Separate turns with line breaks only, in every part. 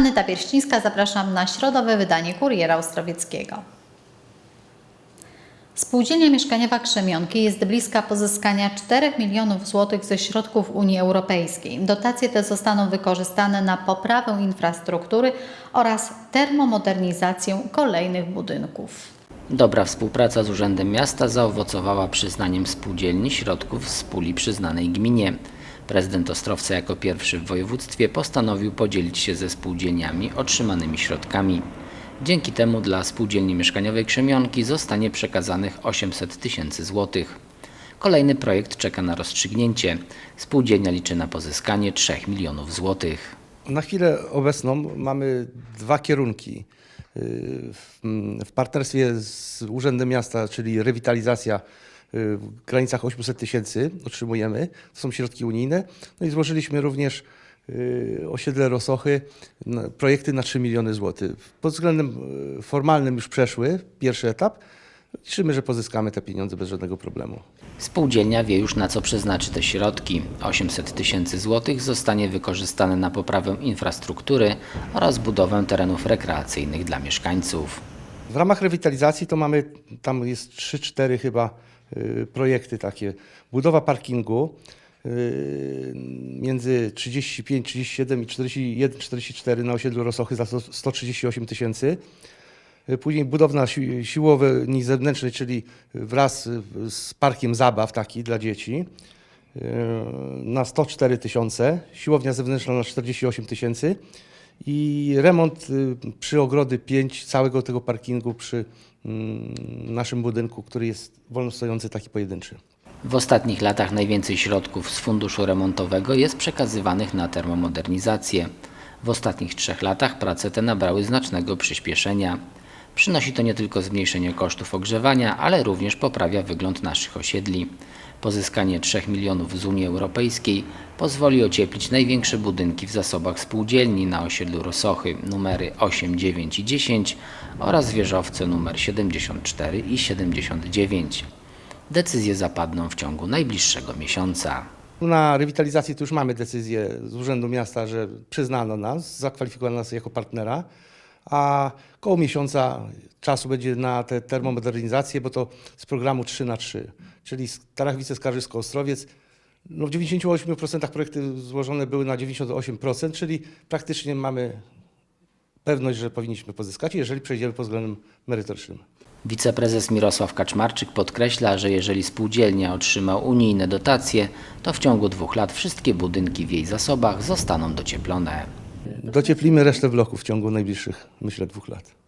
Aneta Pierścińska, zapraszam na środowe wydanie Kuriera Ostrowieckiego. Spółdzielnia mieszkaniowa Krzemionki jest bliska pozyskania 4 milionów złotych ze środków Unii Europejskiej. Dotacje te zostaną wykorzystane na poprawę infrastruktury oraz termomodernizację kolejnych budynków.
Dobra współpraca z Urzędem Miasta zaowocowała przyznaniem spółdzielni środków z puli przyznanej gminie. Prezydent Ostrowca jako pierwszy w województwie postanowił podzielić się ze spółdzielniami otrzymanymi środkami. Dzięki temu dla spółdzielni mieszkaniowej Krzemionki zostanie przekazanych 800 tysięcy złotych. Kolejny projekt czeka na rozstrzygnięcie. Spółdzielnia liczy na pozyskanie 3 milionów złotych.
Na chwilę obecną mamy dwa kierunki y, w, partnerstwie z Urzędem Miasta, czyli rewitalizacja w granicach 800 tysięcy otrzymujemy, to są środki unijne. No i złożyliśmy również y, osiedle Rosochy, projekty na 3 miliony złotych. Pod względem y, formalnym już przeszły pierwszy etap. Liczymy, że pozyskamy te pieniądze bez żadnego problemu.
Spółdzielnia wie już na co przeznaczy te środki. 800 tysięcy złotych zostanie wykorzystane na poprawę infrastruktury oraz budowę terenów rekreacyjnych dla mieszkańców.
W ramach rewitalizacji to mamy, tam jest 3-4 chyba y, projekty takie. Budowa parkingu y, między 35, 37 i 41, 44 na osiedlu Rosochy za 100 138 tysięcy. Y, Później budowla si- siłowni zewnętrznej, czyli wraz y, z parkiem zabaw taki dla dzieci y, na 104 tysiące, siłownia zewnętrzna na 48 tysięcy i remont y, przy ogrody 5 całego tego parkingu przy naszym budynku, który jest wolno stojący taki pojedynczy.
W ostatnich latach najwięcej środków z funduszu remontowego jest przekazywanych na termomodernizację. W ostatnich trzech latach prace te nabrały znacznego przyspieszenia. Przynosi to nie tylko zmniejszenie kosztów ogrzewania, ale również poprawia wygląd naszych osiedli. Pozyskanie 3 milionów z Unii Europejskiej pozwoli ocieplić największe budynki w zasobach spółdzielni na osiedlu Rosochy numery 8, 9 i 10 oraz wieżowce numer 74 i 79. Decyzje zapadną w ciągu najbliższego miesiąca.
Na rewitalizację to już mamy decyzję z Urzędu Miasta, że przyznano nas, zakwalifikowano nas jako partnera, a koło miesiąca czasu będzie na tę termomodernizację, bo to z programu 3 na 3 czyli Starachowice, Skarżysko, Ostrowiec. No w 98% projekty złożone były na 98%, czyli praktycznie mamy pewność, że powinniśmy pozyskać, jeżeli przejdziemy pod względem merytorycznym.
Wiceprezes Mirosław Kaczmarczyk podkreśla, że jeżeli spółdzielnia otrzyma unijne dotacje, to w ciągu dwóch lat wszystkie budynki w jej zasobach zostaną docieplone.
Docieplimy resztę bloków w ciągu najbliższych, myślę, dwóch lat.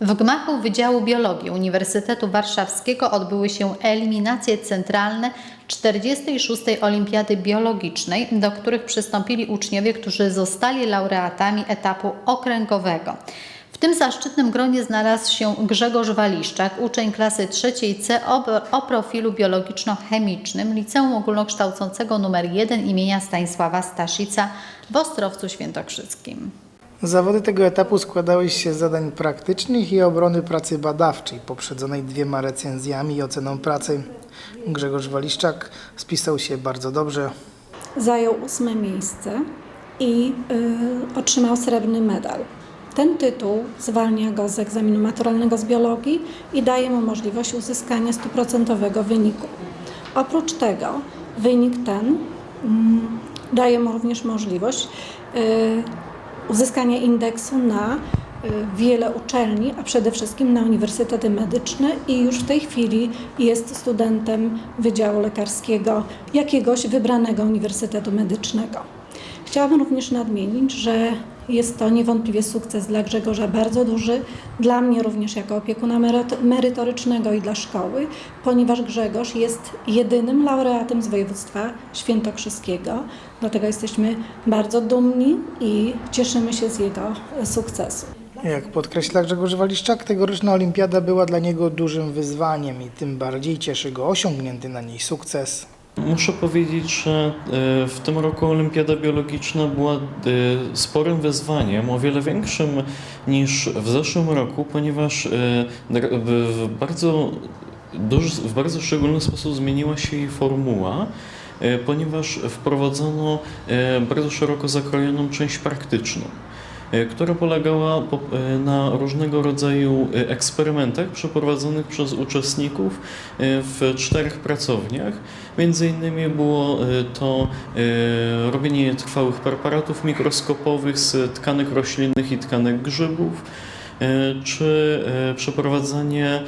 W gmachu Wydziału Biologii Uniwersytetu Warszawskiego odbyły się eliminacje centralne 46. Olimpiady Biologicznej, do których przystąpili uczniowie, którzy zostali laureatami etapu okręgowego. W tym zaszczytnym gronie znalazł się Grzegorz Waliszczak, uczeń klasy trzeciej C o, o profilu biologiczno-chemicznym Liceum Ogólnokształcącego nr 1 imienia Stanisława Staszica w Ostrowcu Świętokrzyskim.
Zawody tego etapu składały się z zadań praktycznych i obrony pracy badawczej, poprzedzonej dwiema recenzjami i oceną pracy. Grzegorz Waliszczak spisał się bardzo dobrze.
zajął ósme miejsce i y, otrzymał srebrny medal. Ten tytuł zwalnia go z egzaminu maturalnego z biologii i daje mu możliwość uzyskania stuprocentowego wyniku. Oprócz tego wynik ten mm, daje mu również możliwość y, uzyskania indeksu na y, wiele uczelni, a przede wszystkim na uniwersytety medyczne i już w tej chwili jest studentem Wydziału Lekarskiego jakiegoś wybranego uniwersytetu medycznego. Chciałabym również nadmienić, że jest to niewątpliwie sukces dla Grzegorza bardzo duży, dla mnie również jako opiekuna meryto- merytorycznego i dla szkoły, ponieważ Grzegorz jest jedynym laureatem z województwa świętokrzyskiego. Dlatego jesteśmy bardzo dumni i cieszymy się z jego sukcesu.
Jak podkreśla Grzegorz Waliszczak, tegoroczna olimpiada była dla niego dużym wyzwaniem i tym bardziej cieszy go osiągnięty na niej sukces.
Muszę powiedzieć, że e, w tym roku Olimpiada Biologiczna była e, sporym wyzwaniem, o wiele większym niż w zeszłym roku, ponieważ e, w bardzo, duży, w bardzo szczególny sposób zmieniła się jej formuła. ponieważ wprowadzono bardzo szeroko zakrojoną część praktyczną która polegała po- na różnego rodzaju eksperymentach przeprowadzonych przez uczestników w czterech pracowniach. Między innymi było e, to e, robienie trwałych preparatów mikroskopowych z tkanek roślinnych i tkanek grzybów, e, czy przeprowadzanie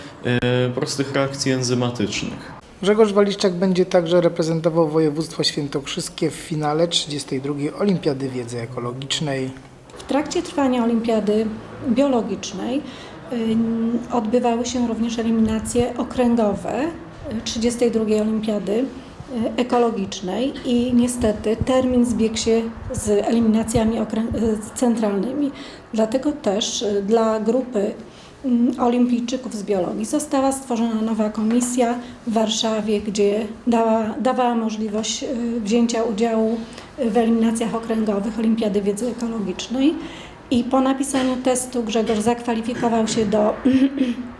prostych reakcji enzymatycznych.
Grzegorz Waliszczak będzie także reprezentował województwo świętokrzyskie w finale 32. Olimpiady Wiedzy Ekologicznej.
W trakcie trwania Olimpiady Biologicznej ym, odbywały się również eliminacje okręgowe y, 32 Olimpiady y, Ekologicznej i niestety termin zbiegł się z eliminacjami y, centralnymi. Dlatego też y, dla grupy ym, olimpijczyków z biologii została stworzona nowa komisja w Warszawie, gdzie dała, dawała możliwość wzięcia udziału w eliminacjach okręgowych Olimpiady Wiedzy Ekologicznej i po napisaniu testu Grzegorz zakwalifikował się do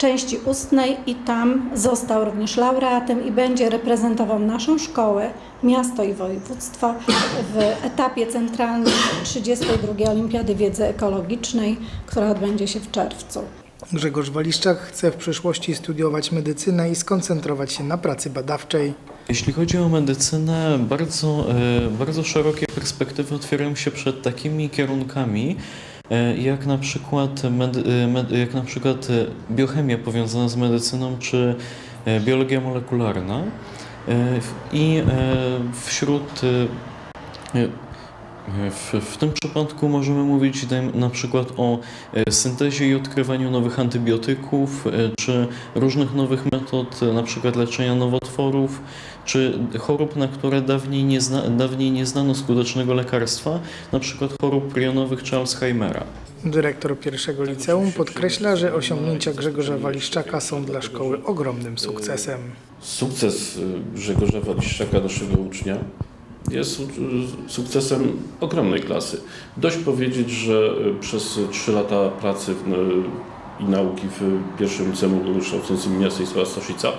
części ustnej i tam został również laureatem i będzie reprezentował naszą szkołę, miasto i województwo w etapie centralnym 32 Olimpiady Wiedzy Ekologicznej, która odbędzie się w czerwcu.
Grzegorz Waliszczak chce w przyszłości studiować medycynę i skoncentrować się na pracy badawczej.
Jeśli chodzi o medycynę, bardzo, e, bardzo szerokie perspektywy otwierają się przed takimi kierunkami, jak na przykład, e, jak na przykład e, biochemia powiązana z medycyną, czy e, biologia molekularna. E, I e, wśród e, e, w, w tym przypadku możemy mówić na przykład o e, syntezie i odkrywaniu nowych antybiotyków, e, czy różnych nowych metod, e, na przykład leczenia nowotworów, czy chorób, na które dawniej nie, zna, dawniej nie znano skutecznego lekarstwa, na przykład chorób prionowych czy Alzheimera.
Dyrektor pierwszego liceum podkreśla, że osiągnięcia Grzegorza Waliszczaka są dla szkoły ogromnym sukcesem.
Sukces Grzegorza Waliszczaka, naszego ucznia, jest sukcesem ogromnej klasy. Dość powiedzieć, że y, przez 3 lata pracy w, y, i nauki w pierwszym liceum ogólnokształcącym imienia Stanisława Staszica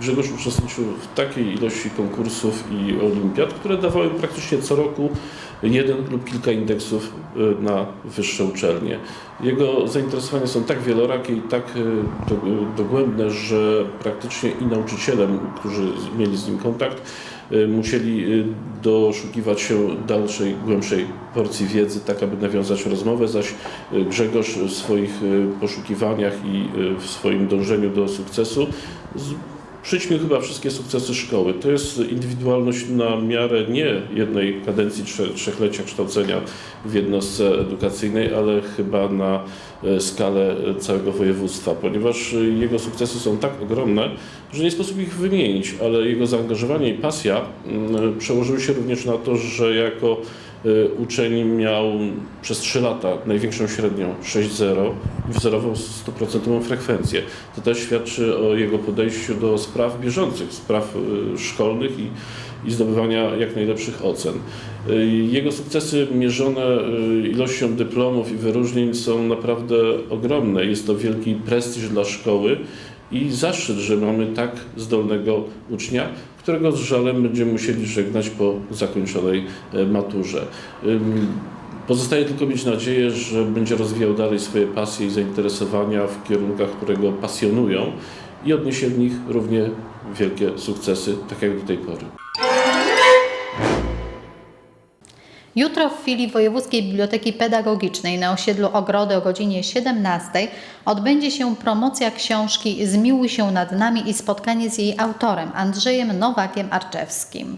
Grzegorz uczestniczył w takiej ilości konkursów i olimpiad, które dawały praktycznie co roku jeden lub kilka indeksów y, na wyższe uczelnie. Jego zainteresowania są tak wielorakie i tak do- dogłębne, że praktycznie i nauczyciele, którzy mieli z nim kontakt, musieli y, doszukiwać się dalszej, głębszej porcji wiedzy, tak aby nawiązać rozmowę, zaś y, Grzegorz w swoich y, poszukiwaniach i y, w swoim dążeniu do sukcesu przyćmił chyba wszystkie sukcesy szkoły. To jest indywidualność na miarę nie jednej kadencji trze, trzechlecia kształcenia w jednostce edukacyjnej, ale chyba na e, skalę e, całego województwa, ponieważ e, jego sukcesy są tak ogromne, że nie sposób ich wymienić, ale jego zaangażowanie i pasja mm, przełożyły się również na to, że jako uczeń miał przez 3 lata największą średnią 6.0 i wzorował 100% frekwencję. To też świadczy o jego podejściu do spraw bieżących, spraw e, szkolnych i, i zdobywania jak najlepszych ocen. E, Jego sukcesy mierzone ilością dyplomów i wyróżnień są naprawdę ogromne. Jest to wielki prestiż dla szkoły i zaszczyt, że mamy tak zdolnego ucznia, którego z żalem będziemy musieli żegnać po zakończonej e, maturze. Pozostaje tylko mieć nadzieję, że będzie rozwijał dalej swoje pasje i zainteresowania w kierunkach, które go pasjonują i odniesie w nich równie wielkie sukcesy, tak jak do tej pory.
Jutro w filii Wojewódzkiej Biblioteki Pedagogicznej na osiedlu Ogrody o godzinie 17 odbędzie się promocja książki Zmiłuj się nad nami i spotkanie z jej autorem Andrzejem Nowakiem Arczewskim.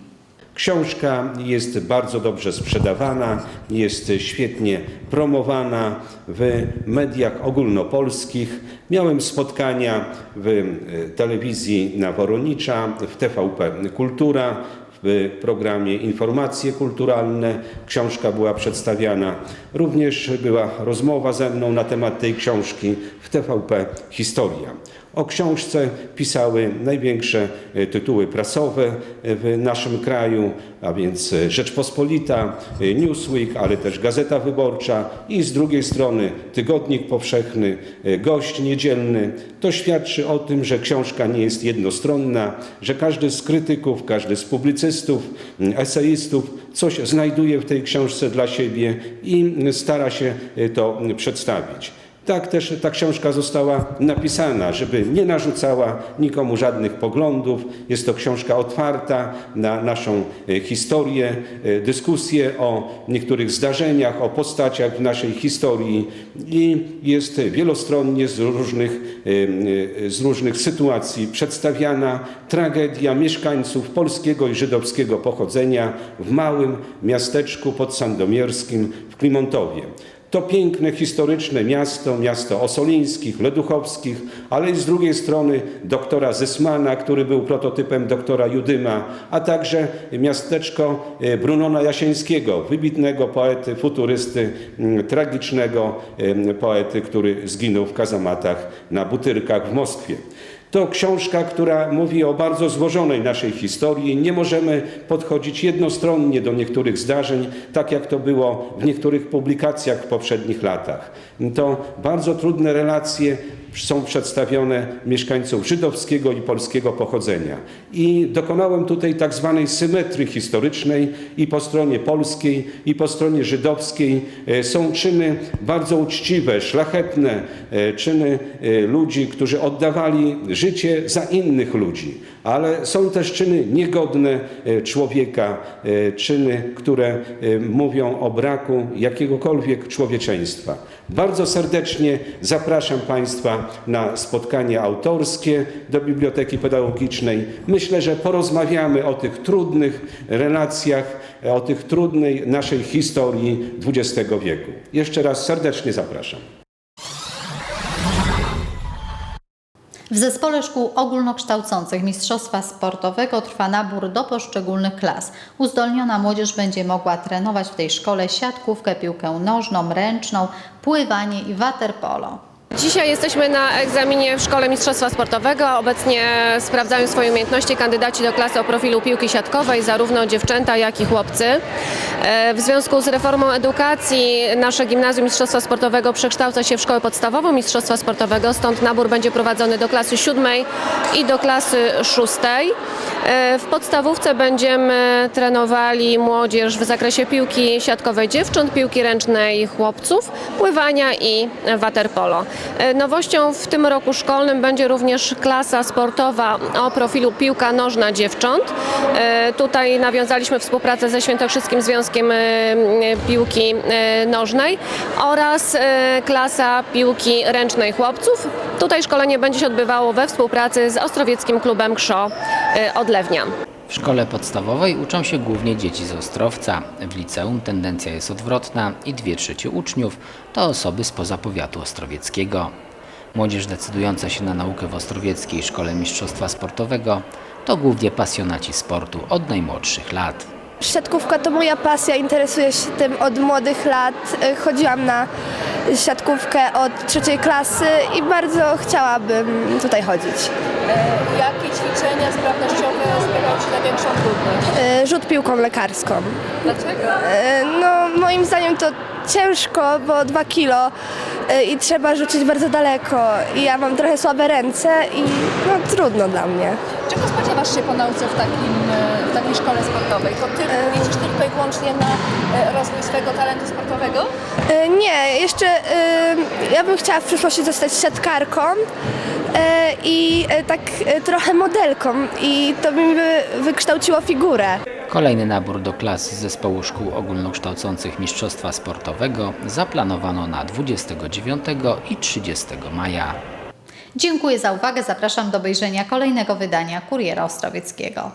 Książka jest bardzo dobrze sprzedawana, jest świetnie promowana w mediach ogólnopolskich. Miałem spotkania w e, telewizji na Woronicza, w TVP Kultura, w programie Informacje Kulturalne. Książka była przedstawiana. Również była rozmowa ze mną na temat tej książki w TVP Historia. O książce pisały największe e, tytuły prasowe e, w naszym kraju, a więc e, Rzeczpospolita, Newsweek, ale też Gazeta Wyborcza i z drugiej strony Tygodnik Powszechny, Gość Niedzielny. To świadczy o tym, że książka nie jest jednostronna, że każdy z krytyków, każdy z publicystów, eseistów coś znajduje w tej książce dla siebie i stara się to przedstawić. Tak też ta książka została napisana, żeby nie narzucała nikomu żadnych poglądów. Jest to książka otwarta na naszą e, historię, e, dyskusję o niektórych zdarzeniach, o postaciach w naszej historii i jest wielostronnie z różnych, e, z różnych sytuacji przedstawiana tragedia mieszkańców polskiego i żydowskiego pochodzenia w małym miasteczku podsandomierskim w Klimontowie. To piękne, historyczne miasto, miasto Osolińskich, Leduchowskich, ale i z drugiej strony doktora Zysmana, który był prototypem doktora Judyma, a także miasteczko e, Brunona Jasieńskiego, wybitnego poety, futurysty, tragicznego poety, który zginął w kazamatach na Butyrkach w Moskwie. To książka, która mówi o bardzo złożonej naszej historii. Nie możemy podchodzić jednostronnie do niektórych zdarzeń, tak jak to było w niektórych publikacjach w poprzednich latach. To bardzo trudne relacje są przedstawione mieszkańców żydowskiego i polskiego pochodzenia. I dokonałem tutaj tak zwanej symetrii historycznej i po stronie polskiej, i po stronie żydowskiej e, są czyny bardzo uczciwe, szlachetne, e, czyny e, ludzi, którzy oddawali życie za innych ludzi. Ale są też czyny niegodne e, człowieka, e, czyny, które e, mówią o braku jakiegokolwiek człowieczeństwa. Bardzo serdecznie zapraszam Państwa na spotkanie autorskie do Biblioteki Pedagogicznej. Myślę, że porozmawiamy o tych trudnych relacjach, o tych trudnej naszej historii XX wieku. Jeszcze raz serdecznie zapraszam.
W zespole szkół ogólnokształcących Mistrzostwa Sportowego trwa nabór do poszczególnych klas. Uzdolniona młodzież będzie mogła trenować w tej szkole siatkówkę, piłkę nożną, ręczną, pływanie i waterpolo.
Dzisiaj jesteśmy na egzaminie w Szkole Mistrzostwa Sportowego. Obecnie sprawdzają swoje umiejętności kandydaci do klasy o profilu piłki siatkowej, zarówno dziewczęta, jak i chłopcy. E, W związku z reformą edukacji nasze Gimnazjum Mistrzostwa Sportowego przekształca się w Szkołę Podstawową Mistrzostwa Sportowego, stąd nabór będzie prowadzony do klasy siódmej i do klasy szóstej. E, W podstawówce będziemy trenowali młodzież w zakresie piłki siatkowej dziewcząt, piłki ręcznej chłopców, pływania i waterpolo. E, Nowością w tym roku szkolnym będzie również klasa sportowa o profilu piłka nożna dziewcząt. E, Tutaj nawiązaliśmy współpracę ze Świętokrzyskim Związkiem e, Piłki Nożnej oraz klasa piłki ręcznej chłopców. Tutaj szkolenie będzie się odbywało we współpracy z Ostrowieckim Klubem KSZO Odlewnia.
W szkole podstawowej uczą się głównie dzieci z Ostrowca. W liceum tendencja jest odwrotna i dwie trzecie uczniów to osoby spoza powiatu ostrowieckiego. Młodzież decydująca się na naukę w Ostrowieckiej Szkole Mistrzostwa Sportowego to głównie pasjonaci sportu od najmłodszych lat.
Siatkówka to moja pasja, interesuję się tym od młodych lat. E, Chodziłam na siatkówkę od trzeciej klasy i bardzo chciałabym tutaj chodzić.
Jakie ćwiczenia sprawnościowe sprawiają Ci największą trudność?
E, Rzut piłką lekarską.
Dlaczego?
E, No, moim zdaniem to ciężko, bo dwa kilo e, i trzeba rzucić bardzo daleko. I ja mam trochę słabe ręce i no, trudno dla mnie.
Czego spodziewasz się po nauce w, takim, e, w takiej szkole sportowej? To ty liczysz tylko i wyłącznie na e, rozwój swojego talentu sportowego?
E, Nie, jeszcze e, ja bym chciała w przyszłości zostać siatkarką e, i e, tak e, trochę modelką i to by mi wy- wykształciło figurę.
Kolejny nabór do klas z zespołu szkół ogólnokształcących Mistrzostwa Sportowego zaplanowano na 29 i 30 maja.
Dziękuję za uwagę. Zapraszam do obejrzenia kolejnego wydania Kuriera Ostrowieckiego.